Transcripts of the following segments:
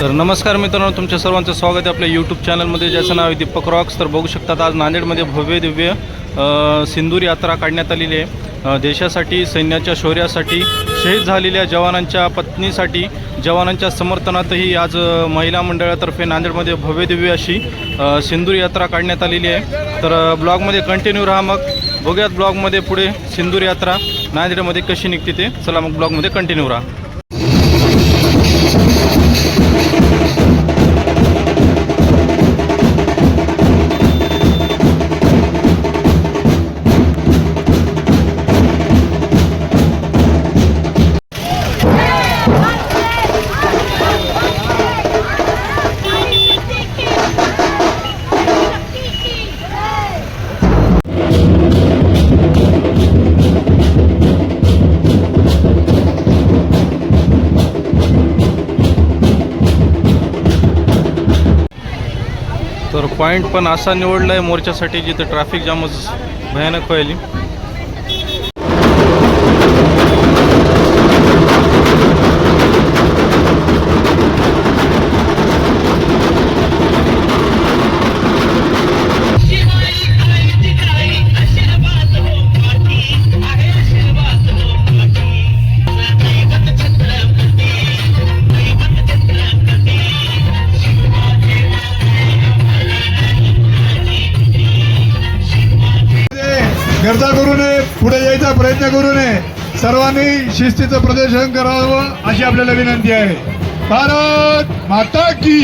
तर नमस्कार मित्रांनो तुमच्या सर्वांचं स्वागत आहे आपल्या यूट्यूब चॅनलमध्ये ज्याचं नाव आहे दीपक रॉक्स. तर बघू शकतात आज नांदेडमध्ये भव्य दिव्य सिंदूर यात्रा काढण्यात आलेली आहे. देशासाठी सैन्याच्या शौर्यासाठी शहीद झालेल्या जवानांच्या पत्नीसाठी जवानांच्या समर्थनातही आज महिला मंडळातर्फे नांदेडमध्ये भव्य दिव्य अशी सिंदूर यात्रा काढण्यात आलेली आहे. तर ब्लॉगमध्ये कंटिन्यू राहा मग. बघूयात ब्लॉगमध्ये पुढे सिंदूर यात्रा. नांदेडमध्ये कशी निघते ते. चला मग ब्लॉगमध्ये कंटिन्यू राहा. पॉईंट पण असा निवडला आहे मोर्चासाठी जिथं ट्रॅफिक जामच भयानक व्हायली. प्रयत्न करू नये. सर्वांनी शिस्तीचं प्रदर्शन करावं अशी आपल्याला विनंती आहे. भारत माता की.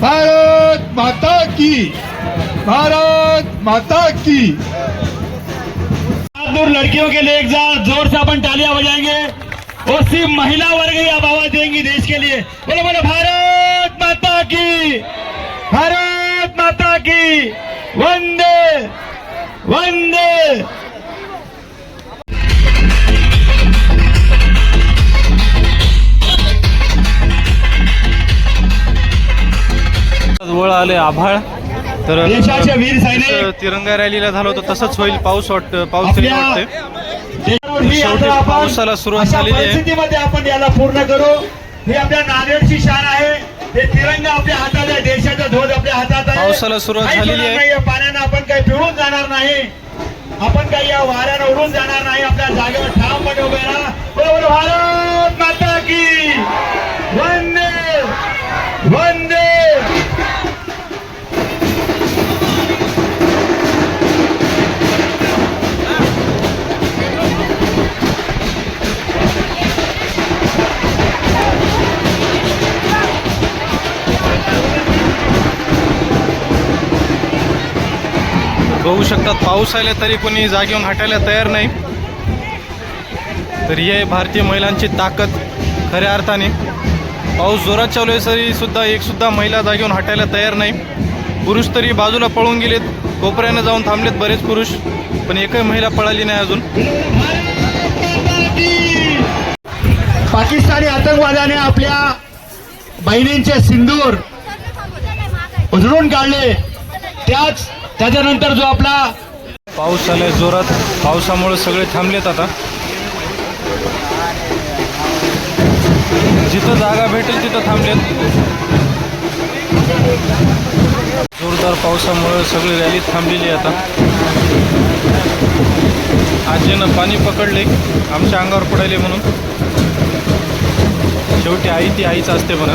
भारत माता की. भारत माता की. दूर लड़कियों के लिए एक बार जोर से अपन तालियां बजाएंगे। और सिर्फ महिला वर्ग ही आप आवाज देंगी देश के लिए। बोलो बोलो भारत माता की। भारत माता की। वंदे वंदे। आले आभाळ. तर तिरंगा रॅलीला झालं होतं तसंच होईल पाऊस वाटत पाऊस तरी वाटते शेवटी पावसाला सुरुवात झालेली आहे. आपण याला पूर्ण करू. ही आपल्या नांदेडची शान आहे. हे तिरंगा आपल्या हातात आहे देशाचा ध्वज आपल्या हातात आहे. पावसाला सुरुवात झालेली आहे. पाण्यानं आपण काही पिळून जाणार नाही. आपण काही या वाऱ्यानं उडून जाणार नाही. आपल्या जागेवर ठामपणे उभे राहा. बरोबर भारत माता की. वंदे वंदे बघू शकतात पाऊस आले तरी कोणी जागेहून हटायला तयार नाही. तर ही आहे भारतीय महिलांची ताकद खऱ्या अर्थाने. पाऊस जोरात चालू आहे तरी सुद्धा एक सुद्धा महिला जागेहून हटायला तयार नाही. पुरुष तरी बाजूला पळून गेलेत कोपऱ्यानं जाऊन थांबलेत बरेच पुरुष पण एकही महिला पळाली नाही अजून. पाकिस्तानी आतंकवादाने आपल्या बहिणींचे सिंदूर उधळून काढले. त्याच त्याच्यानंतर जो आपला पाऊस आलाय जोरात. पावसामुळे सगळे थांबलेत आता. जिथं जागा भेटेल तिथं थांबलेत. जोरदार पावसामुळे सगळी रॅली थांबलेली आहे आता. आजीनं पाणी पकडले. आमच्या अंगावर पडायले म्हणून. शेवटी आई ती आईच असते म्हणा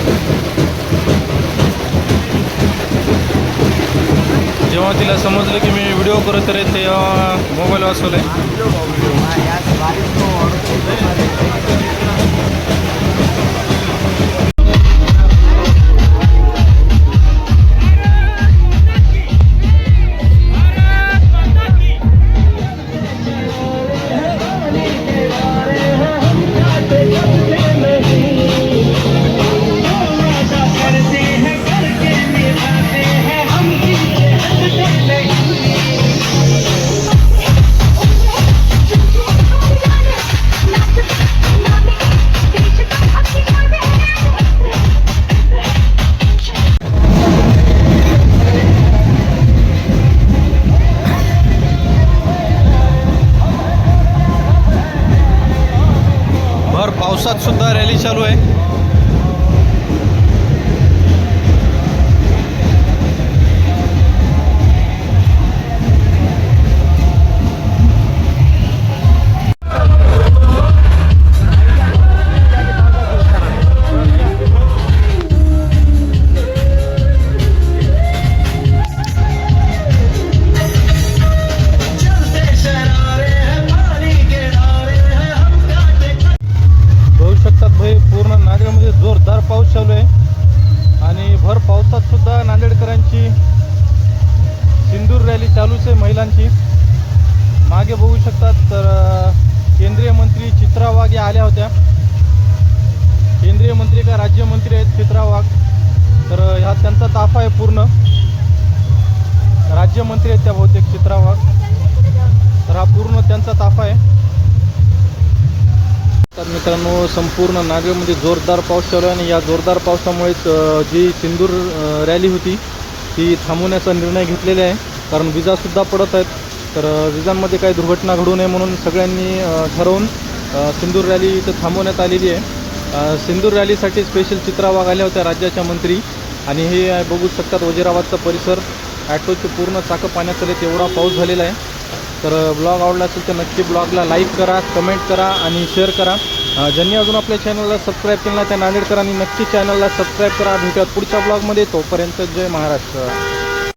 जेव्हा तिला समजलं की मी व्हिडिओ करत रे तेव्हा मोबाईल वाचवलाय. चालू आहे. वारकऱ्यांची सिंदूर रॅली चालूच आहे महिलांची. मागे बघू शकतात तर केंद्रीय मंत्री चित्रा वाघ या आल्या होत्या. केंद्रीय मंत्री का राज्यमंत्री आहेत चित्रा वाघ. तर ह्या त्यांचा ताफा आहे पूर्ण. राज्यमंत्री आहेत त्या बहुतेक चित्रा वाघ. तर हा पूर्ण त्यांचा ताफा आहे. मित्रांनो संपूर्ण नागेमध्ये जोरदार पाऊस चालू आहे आणि या जोरदार पावसामुळेच जी सिंदूर रॅली होती ती थांबवण्याचा निर्णय घेतलेला आहे. कारण विजासुद्धा पडत आहेत. तर विजांमध्ये काही दुर्घटना घडू नये म्हणून सगळ्यांनी ठरवून सिंदूर रॅली इथं थांबवण्यात आलेली आहे. सिंदूर रॅलीसाठी स्पेशल चित्रा वाघ आल्या होत्या राज्याच्या मंत्री. आणि हे बघू शकतात वजिराबादचा परिसर. ॲटोचे पूर्ण चाकं पाण्यात आले तेवढा पाऊस झालेला आहे. तर ब्लॉग आवडला असेल तर नक्की ब्लॉगला लाईक करा कमेंट करा आणि शेअर करा. ज्यांनी अजून आपल्या चॅनलला सबस्क्राईब केलं नाही त्या नांदेडकरांनी नक्की चॅनलला सबस्क्राईब करा. भेटत पुढच्या ब्लॉगमध्ये तोपर्यंत जय महाराष्ट्र.